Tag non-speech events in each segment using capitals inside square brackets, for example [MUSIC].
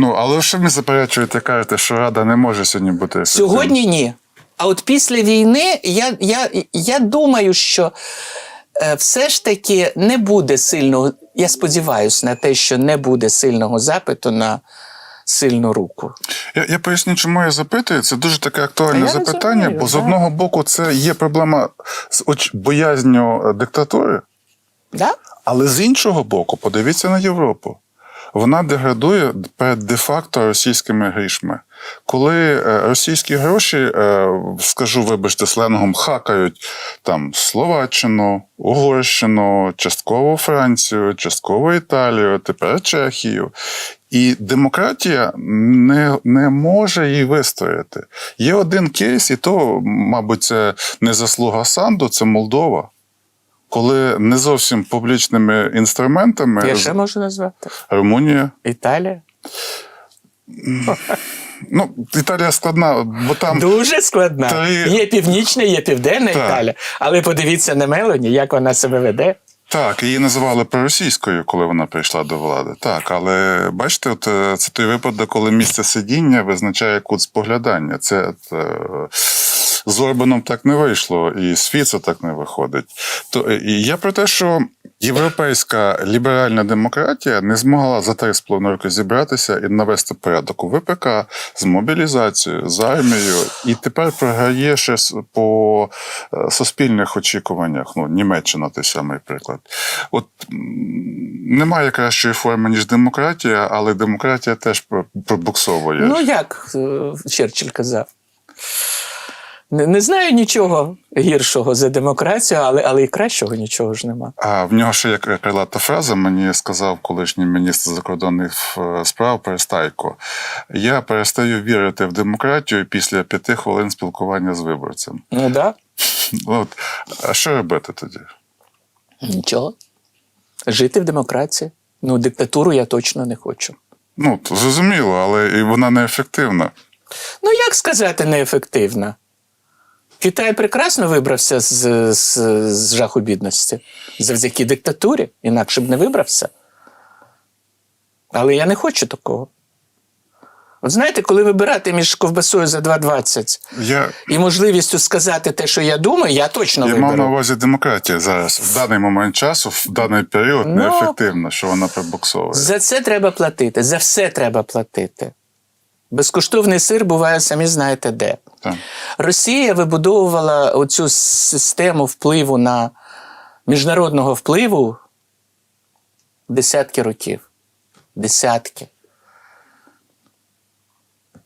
Ну, але що ви заперечуєте, кажете, що Рада не може сьогодні бути ефективною? Сьогодні ні. А от після війни я, я, я думаю, що е, все ж таки не буде сильного. Я сподіваюся на те, що не буде сильного запиту на сильну руку. Я, я поясню, чому я запитую. Це дуже таке актуальне запитання, розумію, бо з одного боку це є проблема з оч... боязню е, диктатури, Да? але з іншого боку, подивіться на Європу. Вона деградує перед де-факто російськими грішми. Коли е, російські гроші, е, скажу, вибачте, сленгом, хакають там Словаччину, Угорщину, частково Францію, частково Італію, тепер Чехію. І демократія не, не може її вистояти. Є один кейс, і то, мабуть, це не заслуга Санду, це Молдова. Коли не зовсім публічними інструментами Я ще можу назвати. Румунія. Італія. Ну, Італія складна, бо там Дуже складна. Три- Є північна, є південна Так. Італія. Але подивіться на Мелоні, як вона себе веде. так, її називали проросійською, коли вона прийшла до влади. Так, але бачите, от е, це той випадок, коли місце сидіння визначає кут споглядання. Це от, е, з Орбаном так не вийшло, і з Фіцо так не виходить. То е, і я про те, що європейська ліберальна демократія не змогла за три з половиною роки зібратися і навести порядок у ВПК з мобілізацією, з армією, і тепер програє ще по е, суспільних очікуваннях. Ну, Німеччина той самий приклад. От немає кращої форми, ніж демократія, але демократія теж пробуксовує. Ну, як е, Черчилль казав. Не, не знаю нічого гіршого за демократію, але, але і кращого нічого ж нема. А в нього ще є крилата фраза, мені сказав колишній міністр закордонних е, справ Перестайко. Я перестаю вірити в демократію після п'яти хвилин спілкування з виборцем. Ну да, [LAUGHS] От. А що робити тоді? нічого. Жити в демократії. Ну, диктатуру я точно не хочу. Ну, зрозуміло, але і вона неефективна. Ну, як сказати, неефективна? Китай прекрасно вибрався з, з, з жаху бідності завдяки диктатурі, інакше б не вибрався. Але я не хочу такого. От знаєте, коли вибирати між ковбасою за 2,20 Я, і можливістю сказати те, що я думаю, я точно я мав на увазі демократія зараз. В даний момент часу, в даний період Ну, неефективна, що вона пробуксовує. За це треба платити, за все треба платити. Безкоштовний сир буває, самі знаєте де. Так. Росія вибудовувала оцю систему впливу на міжнародного впливу десятки років. Десятки.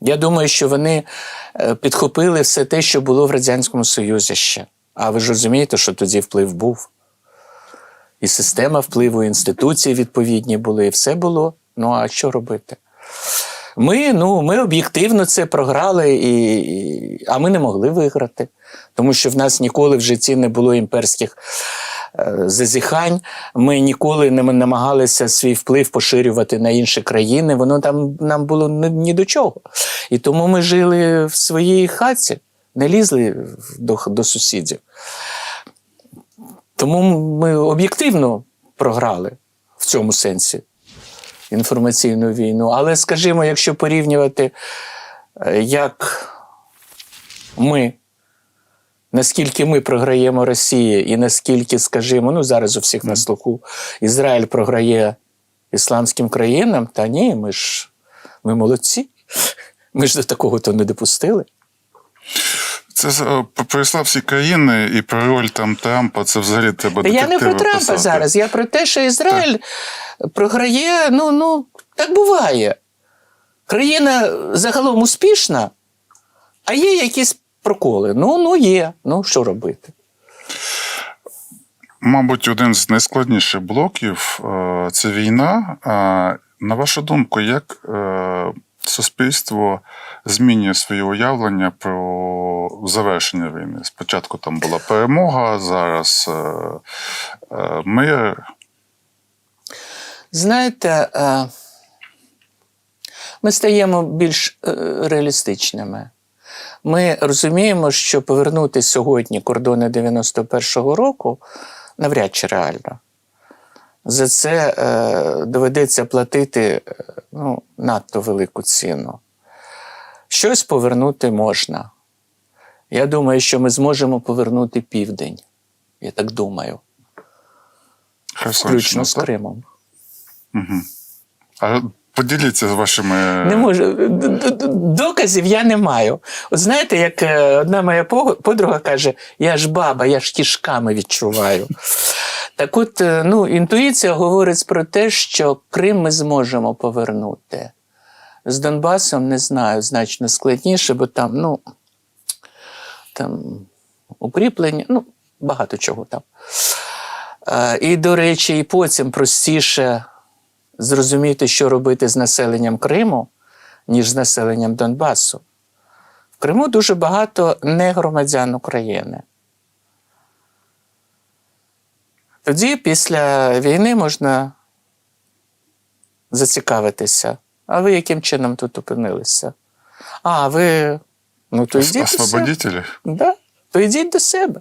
Я думаю, що вони е, підхопили все те, що було в Радянському Союзі ще. А ви ж розумієте, що тоді вплив був. І система впливу, і інституції відповідні були, і все було. Ну а що робити? Ми, ну, ми об'єктивно це програли, і, і, а ми не могли виграти, тому що в нас ніколи в житті не було імперських е, зазіхань. Ми ніколи не намагалися свій вплив поширювати на інші країни. Воно там нам було ні, до чого. І тому ми жили в своїй хаті, не лізли до, до сусідів. Тому ми об'єктивно програли в цьому сенсі інформаційну війну. Але скажімо, якщо порівнювати, е, як ми, наскільки ми програємо Росії, і наскільки, скажімо, ну зараз у всіх на слуху Ізраїль програє ісламським країнам, та ні, ми ж ми молодці. [LAUGHS] Ми ж до такого то не допустили. Це е, про ісламські країни і про роль там Трампа. Це взагалі треба Та я не про Трампа писати. зараз, я про те, що Ізраїль програє, ну, ну, так буває. Країна загалом успішна, а є якісь проколи. Ну, ну є. Ну, що робити? Мабуть, один з найскладніших блоків е, це війна. На вашу думку, як е, суспільство змінює своє уявлення про завершення війни? Спочатку там була перемога, зараз е, е, мир. Знаєте, е, ми стаємо більш реалістичними. Ми розуміємо, що повернути сьогодні кордони 91-го року навряд чи реально. За це е, доведеться платити е, ну, надто велику ціну. Щось повернути можна. Я думаю, що ми зможемо повернути південь. Я так думаю, Херсонщина, включно з так? Кримом. А поділіться з вашими. Не можу. Доказів я не маю. От знаєте, як е, одна моя подруга каже: я ж баба, я ж кішками відчуваю. Так от, е, ну, інтуїція говорить про те, що Крим ми зможемо повернути. З Донбасом не знаю, значно складніше, бо там, ну, там укріплення, ну, багато чого там. Е, І, до речі, і потім простіше зрозуміти, що робити з населенням Криму, ніж з населенням Донбасу. В Криму дуже багато негромадян України. Тоді, після війни, можна зацікавитися. А ви яким чином тут опинилися? А, ви. Ну, то йдіть до себе. Да. То йдіть до себе.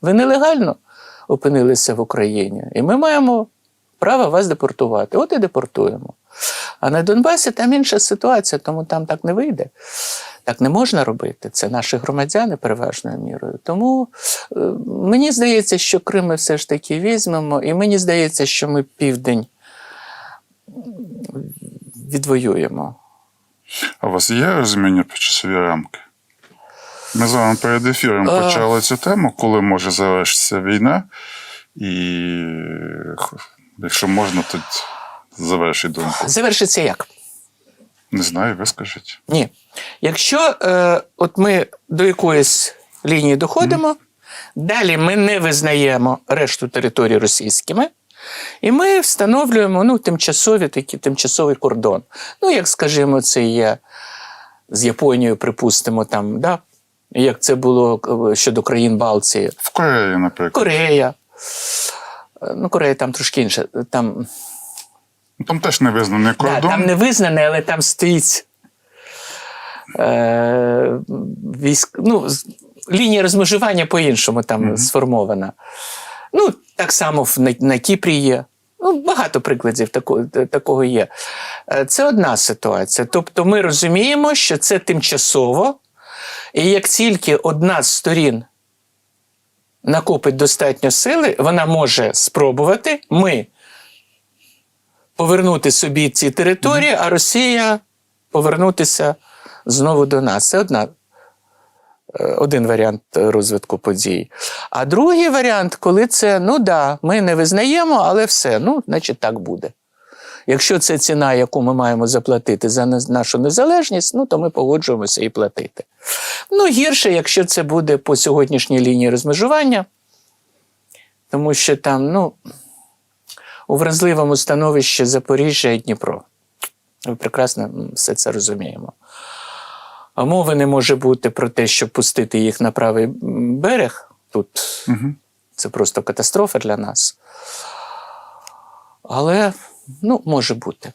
Ви нелегально опинилися в Україні. І ми маємо право вас депортувати. От і депортуємо. А на Донбасі там інша ситуація, тому там так не вийде. Так не можна робити. Це наші громадяни переважною мірою. Тому е, мені здається, що Крим ми все ж таки візьмемо, і мені здається, що ми південь відвоюємо. А у вас є розуміння про часові рамки? Ми з вами перед ефіром А. почали цю тему, коли може завершитися війна, і якщо можна, то завершіть думку. Завершиться як? Не знаю, ви скажіть. Ні. Якщо е, от ми до якоїсь лінії доходимо, далі ми не визнаємо решту територій російськими, і ми встановлюємо ну, тимчасові такі, тимчасовий кордон. Ну, як скажімо, це є з Японією, припустимо, там, да? як це було е, щодо країн Балтії, В Кореї, наприклад. Корея. Е, Ну, Корея там трошки інше. Там Там теж не визнаний Да, там не визнане, але там стоїть е, військ, ну, лінія розмежування по-іншому там сформована. Ну, так само на, на Кіпрі є. Ну, багато прикладів такого, такого є. Е, Це одна ситуація. Тобто ми розуміємо, що це тимчасово, і як тільки одна з сторін накопить достатньо сили, вона може спробувати. Ми повернути собі ці території, а Росія повернутися знову до нас. Це одна, е, один варіант розвитку подій. А другий варіант, коли це, ну да, ми не визнаємо, але все, ну, значить, так буде. Якщо це ціна, яку ми маємо заплатити за нашу незалежність, ну то ми погоджуємося і платити. Ну, гірше, якщо це буде по сьогоднішній лінії розмежування, тому що там, ну, у вразливому становищі Запоріжжя і Дніпро. Ми прекрасно все це розуміємо. А мови не може бути про те, щоб пустити їх на правий берег. Тут Угу. це просто катастрофа для нас. Але ну, може бути.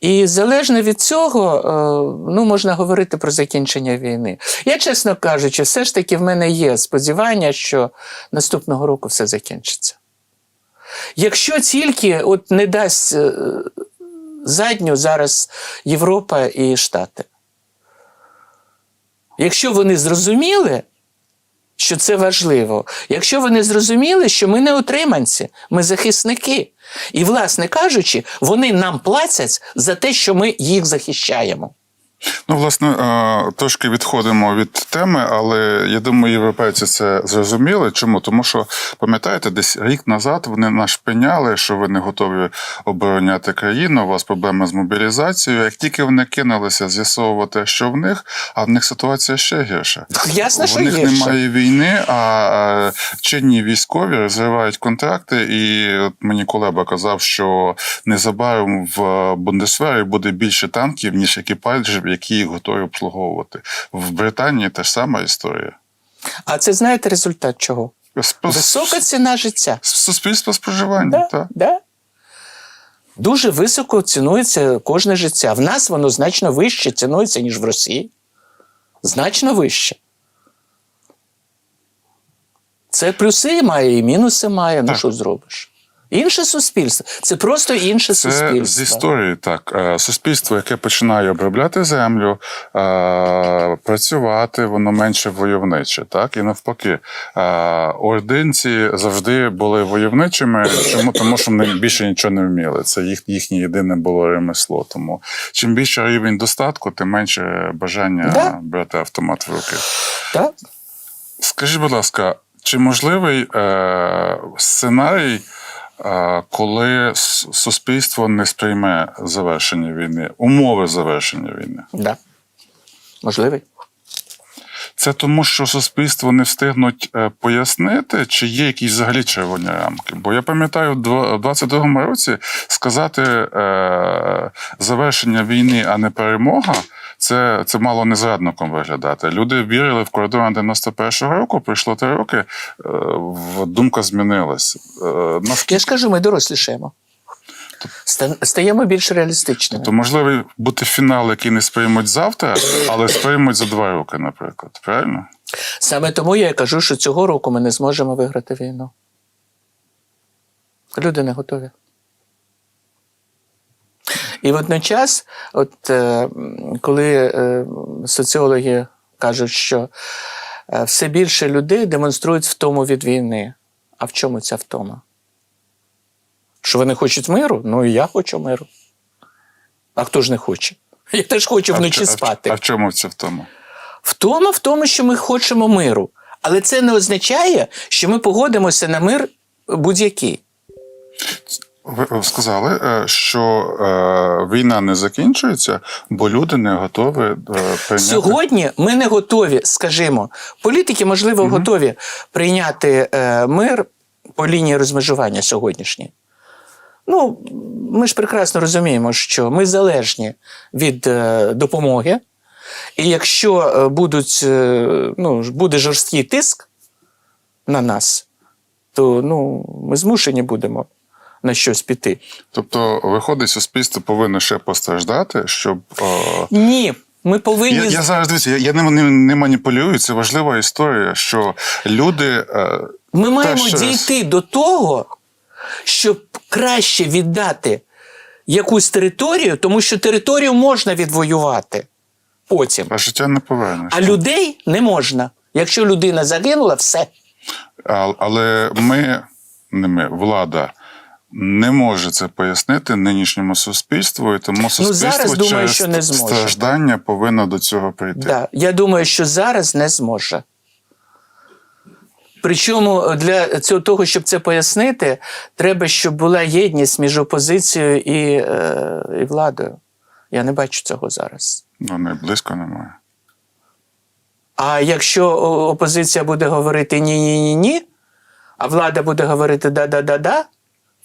І залежно від цього, е, ну, можна говорити про закінчення війни. Я, чесно кажучи, все ж таки в мене є сподівання, що наступного року все закінчиться. Якщо тільки от не дасть е, задню зараз Європа і Штати. Якщо вони зрозуміли, що це важливо, якщо вони зрозуміли, що ми не утриманці, ми захисники. І, власне кажучи, вони нам платять за те, що ми їх захищаємо. Ну, власне, е, трошки відходимо від теми, але я думаю, європейці це зрозуміли. Чому? Тому що, пам'ятаєте, десь рік назад вони нас пеняли, що ви не готові обороняти країну, у вас проблеми з мобілізацією. Як тільки вони кинулися з'ясовувати, що в них, а в них ситуація ще гірша. Ясно, що в них гірше. немає війни, а е, чинні військові розривають контракти. І от мені Колеба казав, що незабаром в Бундесвері буде більше танків, ніж екіпажів, які їх готові обслуговувати. В Британії та ж сама історія. А це знаєте результат чого? Спо- Висока ціна життя. Суспільство споживання. Да, так. да. Дуже високо цінується кожне життя. В нас воно значно вище цінується, ніж в Росії. Значно вище. Це плюси має і мінуси має. Ну що зробиш? Інше суспільство. Це просто інше Це суспільство. з історії так. Е, Суспільство, яке починає обробляти землю, е, працювати, воно менше войовниче. Так? І навпаки, е, ординці завжди були войовничими. Чому? Тому що вони більше нічого не вміли. Це їх, їхнє єдине було ремесло. Тому чим більше рівень достатку, тим менше бажання Да. брати автомат в руки. Так? Скажіть, будь ласка, чи можливий е, сценарій, коли суспільство не сприйме завершення війни, умови завершення війни? Да. Можливий. Це тому, що суспільство не встигнуть е, пояснити, чи є якісь взагалі червоні рамки. Бо я пам'ятаю, в 22-му році сказати е, завершення війни, а не перемога. Це, це мало не зрадником виглядати. Люди вірили в кордон 91-го року, пройшло три роки, е, думка змінилась. Е, Я ж кажу, ми дорослішаємо. Ста- Стаємо більш реалістичними. то можливий бути фінал, який не сприймуть завтра, але сприймуть за два роки, наприклад. Правильно? Саме тому я кажу, що цього року ми не зможемо виграти війну. Люди не готові. І водночас, от е, коли е, соціологи кажуть, що е, все більше людей демонструють втому від війни. А в чому ця втома? Що вони хочуть миру? Ну і я хочу миру. А хто ж не хоче? [LAUGHS] Я теж хочу вночі а в- спати. А в чому це в тому? Втома в тому, що ми хочемо миру. Але це не означає, що ми погодимося на мир будь-який. Ви ви сказали, е, що е, війна не закінчується, бо люди не готові е, прийняти. Сьогодні ми не готові, скажімо, політики, можливо, готові прийняти е, мир по лінії розмежування сьогоднішній. Ну, ми ж прекрасно розуміємо, що ми залежні від е, допомоги. І якщо е, будуть, е, ну, буде жорсткий тиск на нас, то ну, ми змушені будемо на щось піти. Тобто, виходить, суспільство повинно ще постраждати, щоб. Е, Ні, ми повинні. я, я зараз дивіться, я, я не, не, не маніпулюю. Це важлива історія, що люди. Е, Ми маємо що- дійти до того, щоб краще віддати якусь територію, тому що територію можна відвоювати потім. а життя не повернеш. А людей не можна. Якщо людина загинула, все. А, але ми, не ми, влада. Не може це пояснити нинішньому суспільству, і тому суспільство Ну, зараз, думаю, через що не зможе. страждання повинно до цього прийти. Да. Я думаю, що зараз не зможе. Причому для цього того, щоб це пояснити, треба, щоб була єдність між опозицією і, е, і владою. Я не бачу цього зараз. Ну, не близько немає. А якщо опозиція буде говорити ні, ні, ні, ні, а влада буде говорити да-да-да-да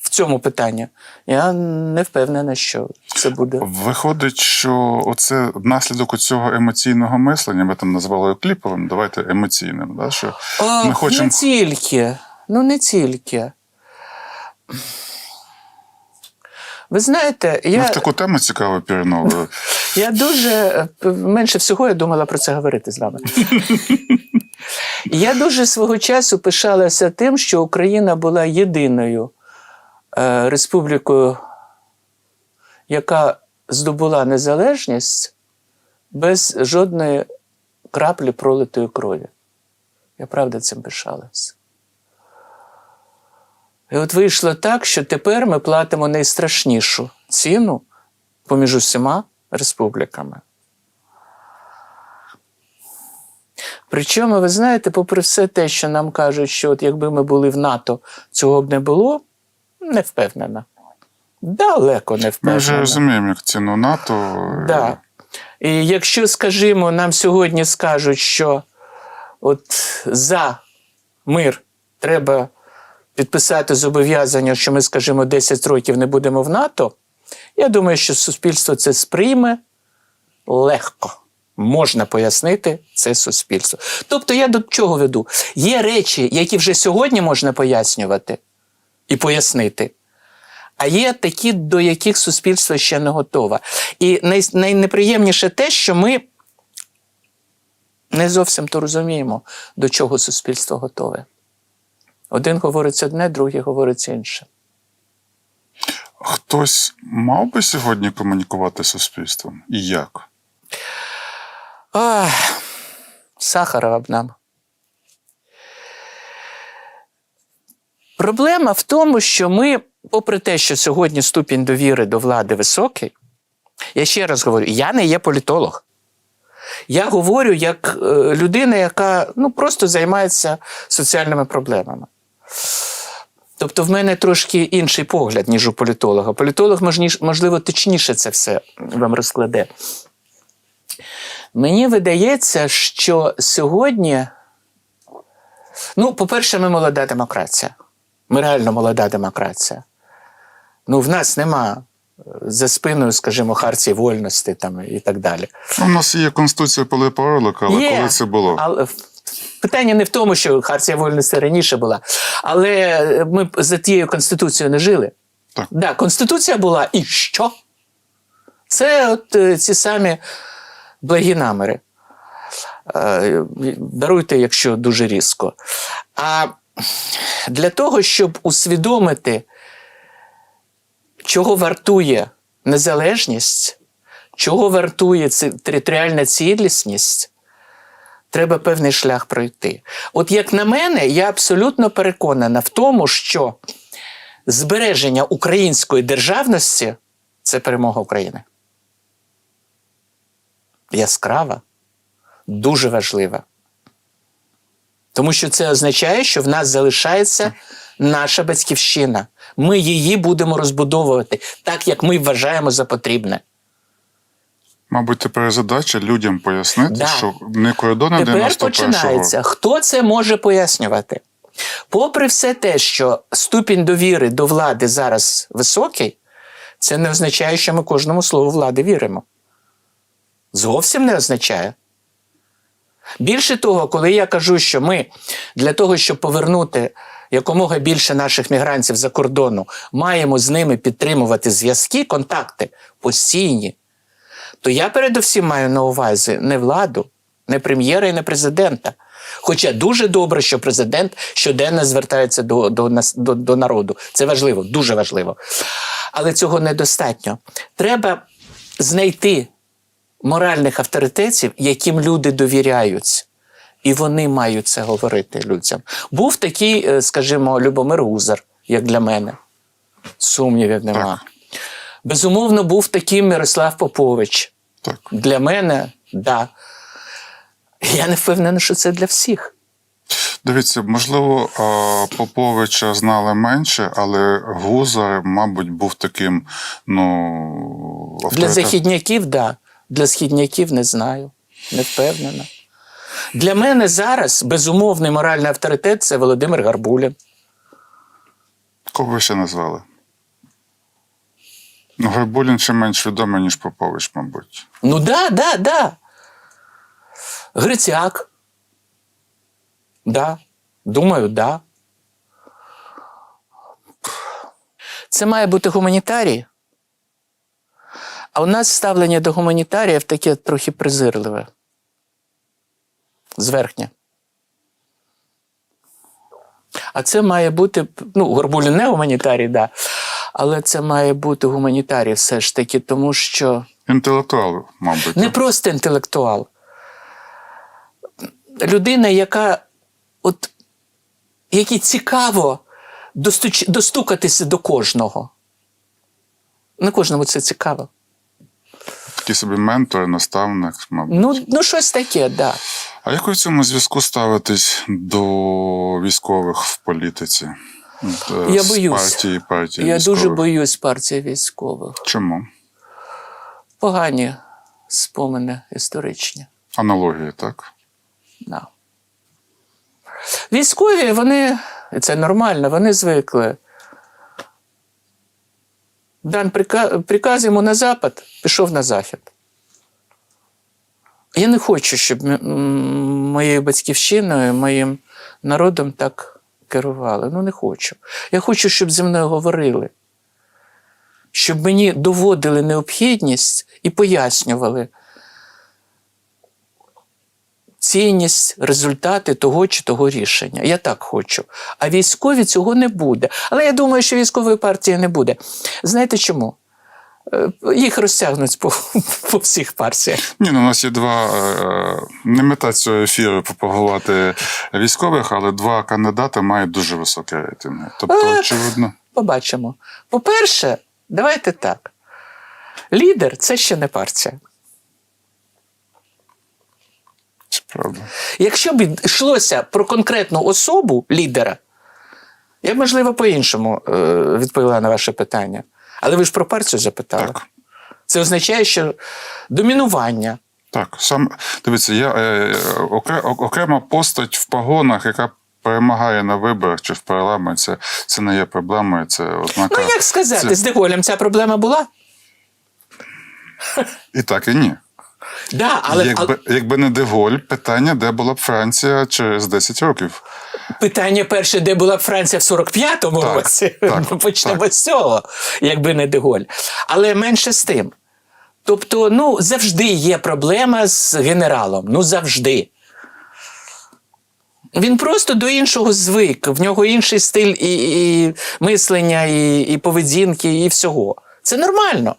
в цьому питанні, я не впевнена, що це буде. Виходить, що оце наслідок цього емоційного мислення, ми там назвали кліповим, давайте емоційним. Да? Що Ох, ми хочемо Не тільки. Ну, не тільки. Ви знаєте, ми я, в таку тему цікаво пірнули. [LAUGHS] я дуже менше всього я думала про це говорити з вами. [LAUGHS] я дуже свого часу пишалася тим, що Україна була єдиною республікою, яка здобула незалежність без жодної краплі пролитої крові. Я правда цим пишалася. І от вийшло так, що тепер ми платимо найстрашнішу ціну поміж усіма республіками. Причому, ви знаєте, попри все те, що нам кажуть, що от якби ми були в НАТО, цього б не було, не впевнена. Далеко не Ми вже розуміємо, як ціну НАТО. Да. І якщо, скажімо, нам сьогодні скажуть, що от за мир треба підписати зобов'язання, що ми, скажімо, 10 років не будемо в НАТО, я думаю, що суспільство це сприйме легко. Можна пояснити це суспільство. Тобто, я до чого веду? Є речі, які вже сьогодні можна пояснювати і пояснити. А є такі, до яких суспільство ще не готове. І найнеприємніше те, що ми не зовсім то розуміємо, до чого суспільство готове. Один говорить одне, другий говорить інше. Хтось мав би сьогодні комунікувати з суспільством? І як? Ах, Сахарова б нам. Проблема в тому, що ми, попри те, що сьогодні ступінь довіри до влади високий, я ще раз говорю, я не є політолог. Я говорю як е, людина, яка ну, просто займається соціальними проблемами. Тобто в мене трошки інший погляд, ніж у політолога. Політолог, можливо, точніше це все вам розкладе. Мені видається, що сьогодні, ну, по-перше, ми молода демократія. Ми реально молода демократія. Ну, в нас нема е, за спиною, скажімо, хартії вольності там, і так далі. У нас є Конституція Пилипа Орлика, але Є, коли це було? Але питання не в тому, що хартія вольності раніше була, але ми за тією конституцією не жили. Так. Да, конституція була і що? Це от е, ці самі благі наміри. Е, Даруйте, якщо дуже різко. А для того, щоб усвідомити, чого вартує незалежність, чого вартує територіальна цілісність, треба певний шлях пройти. От як на мене, я абсолютно переконана в тому, що збереження української державності це перемога України. Яскрава, дуже важлива. Тому що це означає, що в нас залишається наша батьківщина. Ми її будемо розбудовувати так, як ми вважаємо за потрібне. Мабуть, тепер задача людям пояснити, Да. що не кордони Тепер 91-го. починається. Хто це може пояснювати? Попри все те, що ступінь довіри до влади зараз високий, це не означає, що ми кожному слову влади віримо. Зовсім не означає. Більше того, коли я кажу, що ми для того, щоб повернути якомога більше наших мігрантів за кордону, маємо з ними підтримувати зв'язки, контакти постійні, то я передусім маю на увазі не владу, не прем'єра і не президента. Хоча дуже добре, що президент щоденно звертається до, до, до, до народу. Це важливо, дуже важливо. Але цього недостатньо. Треба знайти моральних авторитетів, яким люди довіряють. І вони мають це говорити людям. Був такий, е, скажімо, Любомир Гузар, як для мене. Сумнівів нема. Безумовно, був такий Мирослав Попович. Так. Для мене, да. Я не впевнений, що це для всіх. Дивіться, можливо, Поповича знали менше, але Гузар, мабуть, був таким, ну, Для авторитет- західняків, да. Для східняків не знаю. Не впевнена. Для мене зараз безумовний моральний авторитет це Володимир Гарбулін. Кого ви ще назвали? Ну, Гарбулін ще менш відомий, ніж Попович, мабуть. Ну да, да, да. Грицяк. Да. Думаю, да. Це має бути гуманітарій. А у нас ставлення до гуманітаріїв таке трохи презирливе. Зверхнє. А це має бути, ну, Горбулін не гуманітарій, да. Але це має бути гуманітарій все ж таки, тому що. Інтелектуал, мабуть. Не просто інтелектуал. Людина, яка от, якій цікаво достуч, достукатися до кожного. Не кожному це цікаво. Такий собі ментор, наставник, мабуть. Ну, ну щось таке, так. Да. А як ви в цьому зв'язку ставитесь до військових в політиці? Е, Я з боюсь. партії, партії Я військових? дуже боюсь партії військових. Чому? Погані спомини історичні. Аналогії, так? Да. Військові, вони, і це нормально, вони звикли. Дан прика- приказ йому на запад, пішов на захід. Я не хочу, щоб моєю батьківщиною, моїм народом так керували. Ну, не хочу. Я хочу, щоб зі мною говорили. Щоб мені доводили необхідність і пояснювали, цінність, результати того чи того рішення. Я так хочу. А військові цього не буде. Але я думаю, що військової партії не буде. Знаєте чому? Е, Їх розтягнуть по, [LAUGHS] по всіх партіях. Ні, ну у нас є два е, не мета цього ефіру пропагувати військових, але два кандидати мають дуже високі рейтинги. Тобто, Е, очевидно, Побачимо. По-перше, давайте так. Лідер це ще не партія. Це правда. Якщо б йшлося про конкретну особу лідера, я б, можливо, по-іншому е, відповіла на ваше питання. Але ви ж про партію запитали. Так. Це означає, що домінування. Так, сам дивіться, я е, окре- окрема постать в погонах, яка перемагає на виборах чи в парламенті, це, це не є проблемою, це ознака. Ну, як сказати, це- з Деголем ця проблема була? І так, і ні. Да, але, якби, якби не Деголь, питання, де була б Франція через 10 років. питання перше, де була б Франція в 45-му Так, році. так, [LAUGHS] Почнемо так. з цього, якби не Деголь. Але менше з тим. Тобто, ну, завжди є проблема з генералом. Ну, завжди. Він просто до іншого звик. В нього інший стиль і, і мислення, і, і поведінки, і всього. Це нормально.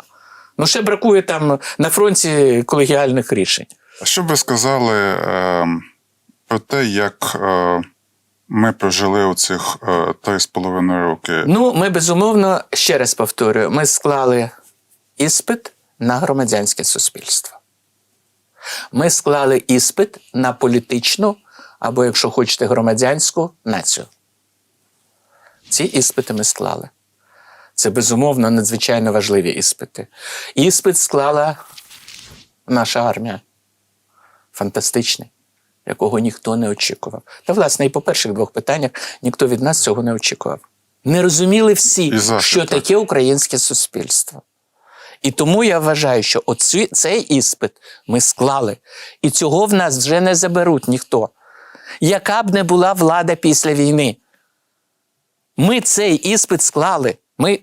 Ну, ще бракує там на фронті колегіальних рішень. Що б ви сказали е, про те, як е, ми прожили оцих е, три з половиною роки? Ну, ми безумовно, ще раз повторюю, ми склали іспит на громадянське суспільство. Ми склали іспит на політичну або, якщо хочете, громадянську націю. Ці іспити ми склали. Це безумовно надзвичайно важливі іспити. Іспит склала наша армія. Фантастичний, якого ніхто не очікував. Та, власне, і по перших двох питаннях ніхто від нас цього не очікував. Не розуміли всі, Захід, що так. таке українське суспільство. І тому я вважаю, що оці, цей іспит ми склали, і цього в нас вже не заберуть ніхто. Яка б не була влада після війни, ми цей іспит склали. Ми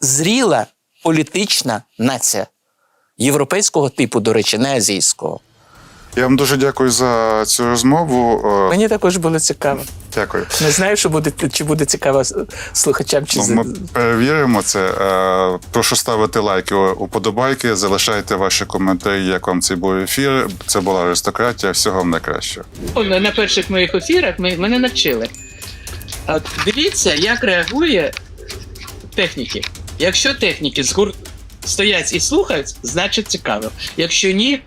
зріла політична нація європейського типу, до речі, не азійського. Я вам дуже дякую за цю розмову. Е, Мені також було цікаво. Дякую. Не знаю, що буде, чи буде цікаво слухачам чи Ну, Ми перевіримо це. Е, Прошу ставити лайки, уподобайки, залишайте ваші коментарі, як вам цей був ефір. Це була аристократія. Всього вам найкращого. на, на перших моїх ефірах ми, мене навчили. От дивіться, як реагує техніки. Якщо техніки з гур стоять і слухають, значить цікаво. Якщо ні,